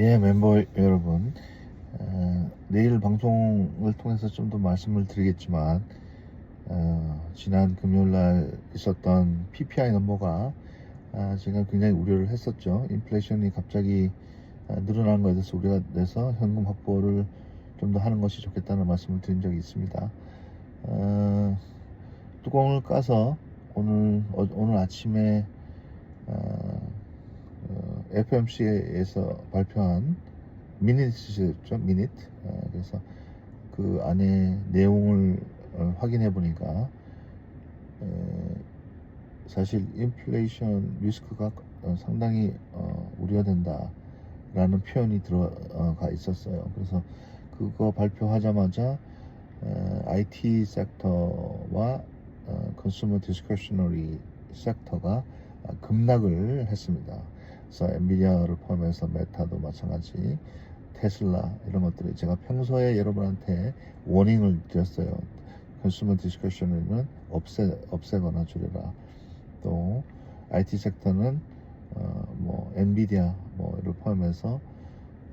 예, 멤버 여러분. 어, 내일 방송을 통해서 좀 더 말씀을 드리겠지만, 어, 지난 금요일 날 있었던 PPI 넘버가 아, 제가 굉장히 우려를 했었죠. 인플레이션이 갑자기 아, 늘어나는 것에 대해서 우려가 돼서 현금 확보를 좀 더 하는 것이 좋겠다는 말씀을 드린 적이 있습니다. 어, 뚜껑을 까서 오늘, 어, 오늘 아침에 어, 어, FMC에서 발표한 미니트죠, 미니트. 어, 그래서 그 안에 내용을 어, 확인해 보니까 에, 사실 인플레이션 리스크가 어, 상당히 어, 우려된다라는 표현이 들어가 있었어요. 그래서 그거 발표하자마자 에, IT 섹터와 어, 컨슈머 디스커셔너리 섹터가 아, 급락을 했습니다. 그래서 엔비디아를 포함해서 메타도 마찬가지, 테슬라 이런 것들이 제가 평소에 여러분한테 워닝을 드렸어요. 컨슈머 디스커션은 없애 없애거나 줄여라. 또 IT 섹터는 어, 뭐 엔비디아 뭐를 포함해서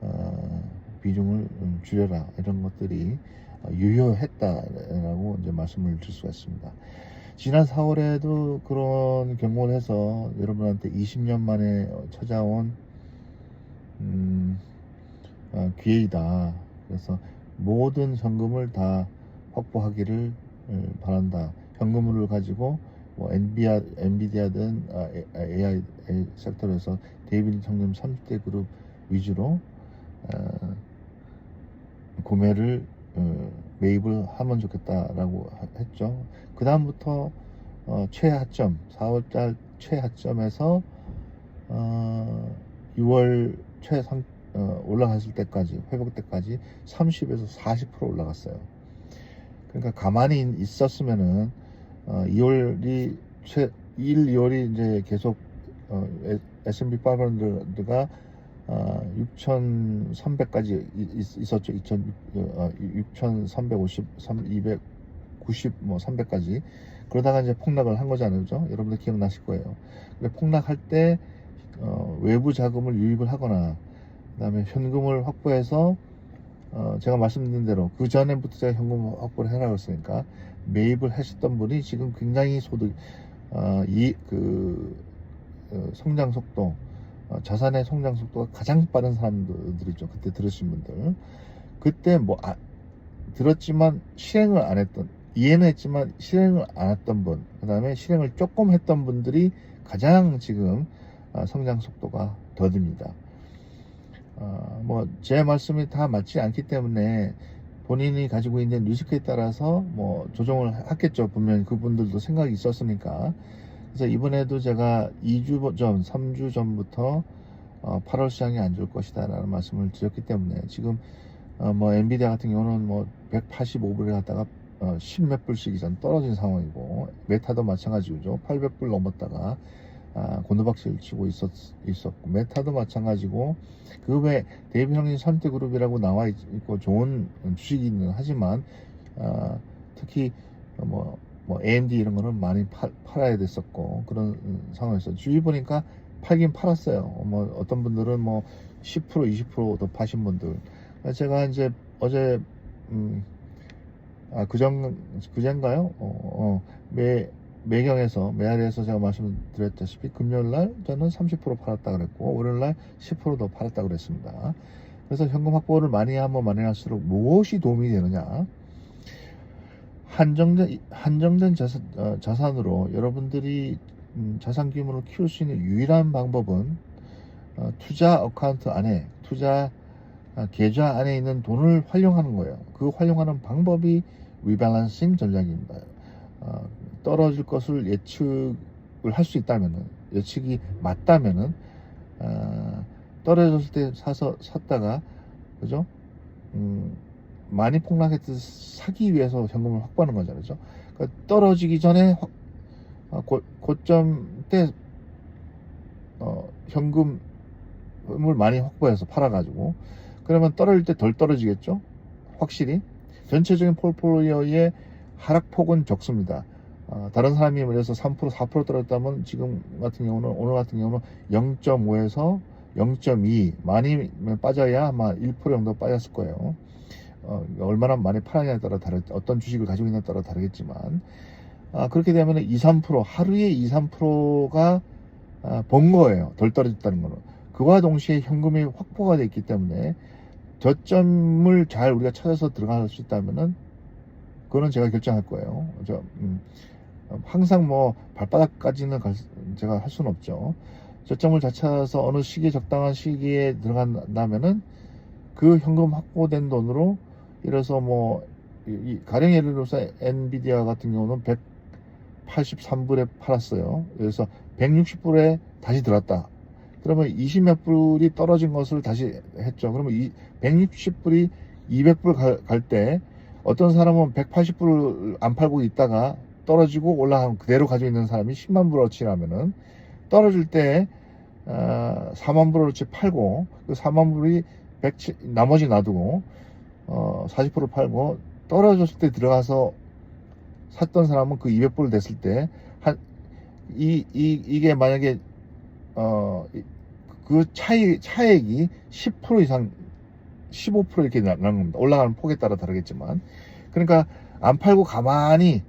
어, 비중을 음, 줄여라 이런 것들이 어, 유효했다라고 이제 말씀을 드릴 수가 있습니다. 지난 4월에도 그런 경고를 해서 여러분한테 20년 만에 찾아온 음, 어, 기회이다. 그래서 모든 현금을 다 확보하기를 음, 바란다. 현금을 가지고 뭐 엔비아, 엔비디아든 아, AI 섹터에서 데이비드 청년 30대 그룹 위주로 어, 구매를 어, 매입을 하면 좋겠다라고 하- 했죠. 그 다음부터 어, 최하점 4월달 최하점에서 어, 6월 최상 어, 올라갔을 때까지 회복 때까지 30에서 40% 올라갔어요. 그러니까 가만히 있었으면은 어, 2월이 최 1, 2월이 이제 계속 어, S&P 500가 어, 6,300까지 있었죠. 2,000, 어, 6,350, 290, 뭐 300까지. 그러다가 이제 폭락을 한 거잖아요. 그죠? 여러분들 기억나실 거예요. 근데 폭락할 때, 어, 외부 자금을 유입을 하거나, 그 다음에 현금을 확보해서, 어, 제가 말씀드린 대로, 그 전에부터 제가 현금 확보를 해라고 했으니까, 매입을 하셨던 분이 지금 굉장히 소득, 어, 이, 그, 어, 성장 속도, 어, 자산의 성장 속도가 가장 빠른 사람들이죠. 그때 들으신 분들. 그때 뭐, 아, 들었지만 실행을 안 했던, 이해는 했지만 실행을 안 했던 분, 그 다음에 실행을 조금 했던 분들이 가장 지금 아, 성장 속도가 더딥니다. 어, 뭐, 제 말씀이 다 맞지 않기 때문에 본인이 가지고 있는 리스크에 따라서 뭐 조정을 했겠죠. 분명히 그분들도 생각이 있었으니까. 그래서 이번에도 제가 2주 전, 3주 전부터 어, 8월 시장이 안 좋을 것이다 라는 말씀을 드렸기 때문에 지금 어, 뭐 엔비디아 같은 경우는 뭐 185불에 갔다가 어, 10몇 불씩 이상 떨어진 상황이고 메타도 마찬가지죠. 800불 넘었다가 아, 곤두박질 치고 있었, 있었고 메타도 마찬가지고 그 외 대비 형님 선택그룹이라고 나와 있- 있고 좋은 주식이는 하지만 아, 특히 뭐, 뭐 AMD 이런 거는 많이 팔, 팔아야 됐었고 그런 음, 상황에서 주위 보니까 팔긴 팔았어요. 뭐 어떤 분들은 뭐 10% 20%더 파신 분들 제가 이제 어제 음, 아, 그전, 그젠가요? 어, 어, 매, 매경에서, 메아리에서 제가 말씀드렸다시피, 금요일 날 저는 30% 팔았다 그랬고, 월요일 날 10%더 팔았다 그랬습니다. 그래서 현금 확보를 많이 하면 많이 할수록 무엇이 도움이 되느냐? 한정된, 한정된 자산, 어, 자산으로 여러분들이 음, 자산 규모를 키울 수 있는 유일한 방법은 어, 투자 어카운트 안에, 투자 아, 계좌 안에 있는 돈을 활용하는 거예요. 그 활용하는 방법이 리밸런싱 전략입니다. 어, 떨어질 것을 예측을 할 수 있다면은 예측이 맞다면은 어, 떨어졌을 때 사서 샀다가 그죠? 음, 많이 폭락했을 때 사기 위해서 현금을 확보하는 거잖아요. 그죠? 그러니까 떨어지기 전에 확- 어, 고, 고점 때 어, 현금을 많이 확보해서 팔아가지고 그러면 떨어질 때 덜 떨어지겠죠? 확실히. 전체적인 폴폴리오의 하락폭은 적습니다. 어, 다른 사람이 그래서 3% 4% 떨어졌다면 지금 같은 경우는 오늘 같은 경우는 0.5에서 0.2 많이 빠져야 아마 1% 정도 빠졌을 거예요. 어, 얼마나 많이 팔았냐에 따라 다르 어떤 주식을 가지고 있냐에 따라 다르겠지만 아, 그렇게 되면 2, 3% 하루에 2, 3%가 아, 번 거예요. 덜 떨어졌다는 거는. 그와 동시에 현금이 확보가 돼 있기 때문에 저점을 잘 우리가 찾아서 들어갈 수 있다면은 그거는 제가 결정할 거예요. 저 음, 항상 뭐 발바닥까지는 갈, 수- 제가 할 수는 없죠. 저점을 잘 찾아서 어느 시기에 적당한 시기에 들어간다면은 그 현금 확보된 돈으로 이래서 뭐 가령 예를 들어서 엔비디아 같은 경우는 183불에 팔았어요. 그래서 160불에 다시 들었다. 그러면 20몇 불이 떨어진 것을 다시 했죠. 그러면 이 160불이 200불 갈 때 어떤 사람은 180불을 안 팔고 있다가 떨어지고 올라가면 그대로 가지고 있는 사람이 10만 불어치라면은 떨어질 때 어, 4만 불어치 팔고 그 4만 불이 107, 나머지 놔두고 어, 40% 팔고 떨어졌을 때 들어가서 샀던 사람은 그 200불 됐을 때 한 이 이 이 게 만약에 어 그 차이 차액이 10% 이상 15% 이렇게 나- 나는 겁니다. 올라가는 폭에 따라 다르겠지만 그러니까 안 팔고 가만히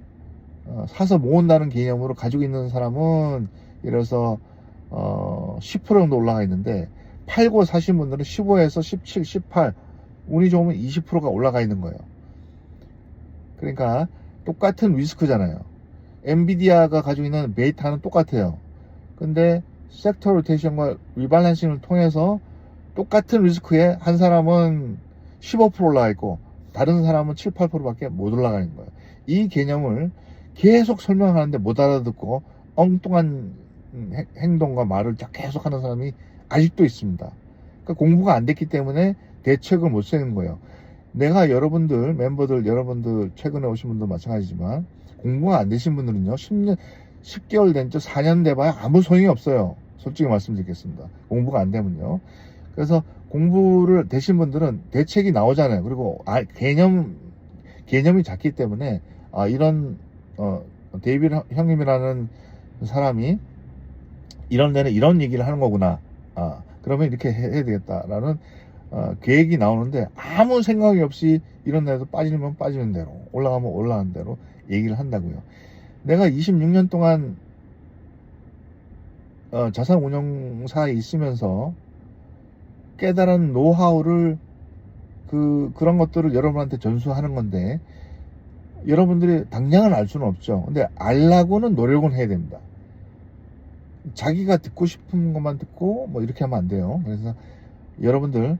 어, 사서 모은다는 개념으로 가지고 있는 사람은 예를 들어서 어, 10% 정도 올라가 있는데 팔고 사신 분들은 15에서 17, 18 운이 좋으면 20%가 올라가 있는 거예요. 그러니까 똑같은 리스크잖아요. 엔비디아가 가지고 있는 베이타는 똑같아요. 근데 섹터 로테이션과 리발란싱을 통해서 똑같은 리스크에 한 사람은 15% 올라가 있고 다른 사람은 7, 8%밖에 못 올라가는 거예요. 이 개념을 계속 설명하는데 못 알아듣고 엉뚱한 음, 행- 행동과 말을 자- 계속 하는 사람이 아직도 있습니다. 그러니까 공부가 안 됐기 때문에 대책을 못 세는 거예요. 내가 여러분들, 멤버들, 여러분들, 최근에 오신 분들 마찬가지지만 공부가 안 되신 분들은요, 10년, 10개월 된 지 4년 돼봐야 아무 소용이 없어요. 솔직히 말씀드리겠습니다. 공부가 안 되면요. 그래서 공부를 되신 분들은 대책이 나오잖아요. 그리고 아, 개념, 개념이 작기 때문에 아, 이런, 어, 데이비드 형- 형님이라는 사람이 이런 데는 이런 얘기를 하는 거구나. 아, 그러면 이렇게 해, 야 되겠다라는 어, 계획이 나오는데 아무 생각이 없이 이런 데서 빠지면 빠지는 대로 올라가면 올라가는 대로 얘기를 한다고요. 내가 26년 동안 어, 자산 운용사에 있으면서 깨달은 노하우를 그 그런 것들을 여러분한테 전수하는 건데 여러분들이 당장은 알 수는 없죠. 근데 알라고는 노력은 해야 됩니다. 자기가 듣고 싶은 것만 듣고 뭐 이렇게 하면 안 돼요. 그래서 여러분들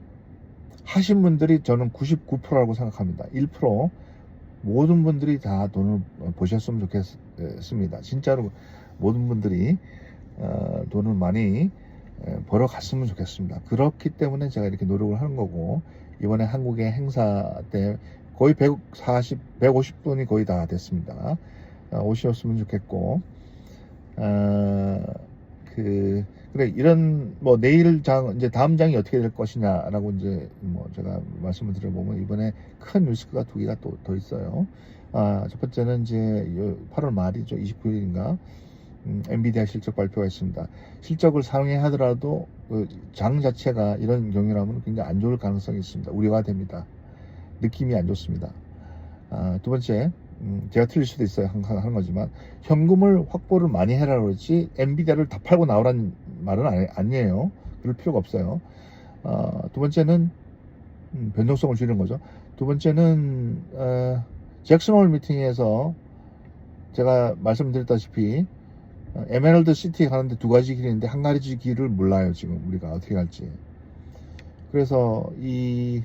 하신 분들이 저는 99%라고 생각합니다. 1% 모든 분들이 다 돈을 보셨으면 좋겠습니다. 진짜로 모든 분들이 어, 돈을 많이 에, 벌어 갔으면 좋겠습니다. 그렇기 때문에 제가 이렇게 노력을 하는 거고 이번에 한국의 행사 때 거의 140, 150분이 거의 다 됐습니다. 어, 오셨으면 좋겠고 어, 그 그래 이런 뭐 내일 장 이제 다음 장이 어떻게 될 것이냐라고 이제 뭐 제가 말씀을 드려보면 이번에 큰 뉴스가 두 개가 또 더 있어요. 아, 첫 번째는 이제 요 8월 말이죠. 29일인가 음, 엔비디아 실적 발표가 있습니다. 실적을 상회 하더라도 그 장 자체가 이런 경우라면 굉장히 안 좋을 가능성이 있습니다. 우려가 됩니다. 느낌이 안 좋습니다. 아, 두 번째, 음, 제가 틀릴 수도 있어요. 항상 하는 거지만 현금을 확보를 많이 해라 그러지 엔비디아를 다 팔고 나오라는 말은 아니, 아니에요. 그럴 필요가 없어요. 아, 두 번째는 음, 변동성을 줄이는 거죠. 두 번째는 어, 잭슨홀 미팅에서 제가 말씀드렸다시피 어, 에메랄드 시티에 가는데 두 가지 길이 있는데 한 가지 길을 몰라요 지금 우리가 어떻게 갈지 그래서 이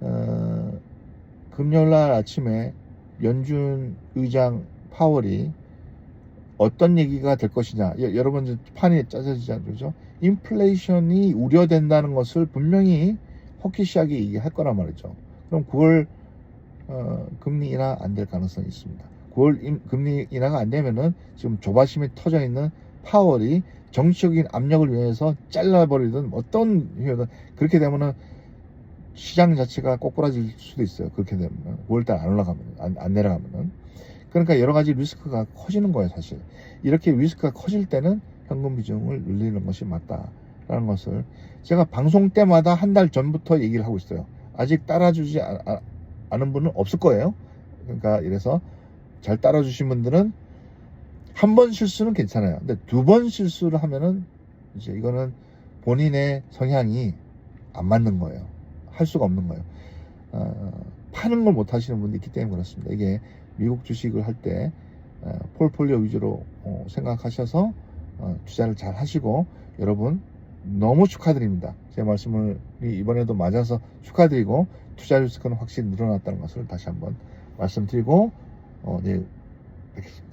어, 금요일 날 아침에 연준 의장 파월이 어떤 얘기가 될 것이냐. 여, 여러분 판이 짜져지지 않죠. 인플레이션이 우려된다는 것을 분명히 호키시하게 얘기할 거란 말이죠. 그럼 9월 어, 금리 인하 안 될 가능성이 있습니다. 9월 인- 금리 인하가 안 되면은 지금 조바심이 터져 있는 파월이 정치적인 압력을 위해서 잘라버리든 어떤 이유든 그렇게 되면은 시장 자체가 꼬꾸라질 수도 있어요. 그렇게 되면 9월달 안 올라가면 안, 안 내려가면은 그러니까 여러 가지 리스크가 커지는 거예요, 사실. 이렇게 리스크가 커질 때는 현금 비중을 늘리는 것이 맞다. 라는 것을 제가 방송 때마다 한 달 전부터 얘기를 하고 있어요. 아직 따라주지 아- 아- 않은 분은 없을 거예요. 그러니까 이래서 잘 따라주신 분들은 한 번 실수는 괜찮아요. 근데 두 번 실수를 하면은 이제 이거는 본인의 성향이 안 맞는 거예요. 할 수가 없는 거예요. 어, 파는 걸 못 하시는 분도 있기 때문에 그렇습니다. 이게 미국 주식을 할때 어, 폴폴리오 위주로 어, 생각하셔서 어, 투자를 잘 하시고 여러분 너무 축하드립니다. 제 말씀을 이번에도 맞아서 축하드리고 투자 리스크는 확실히 늘어났다는 것을 다시 한번 말씀드리고 어, 네, 뵙겠습니다.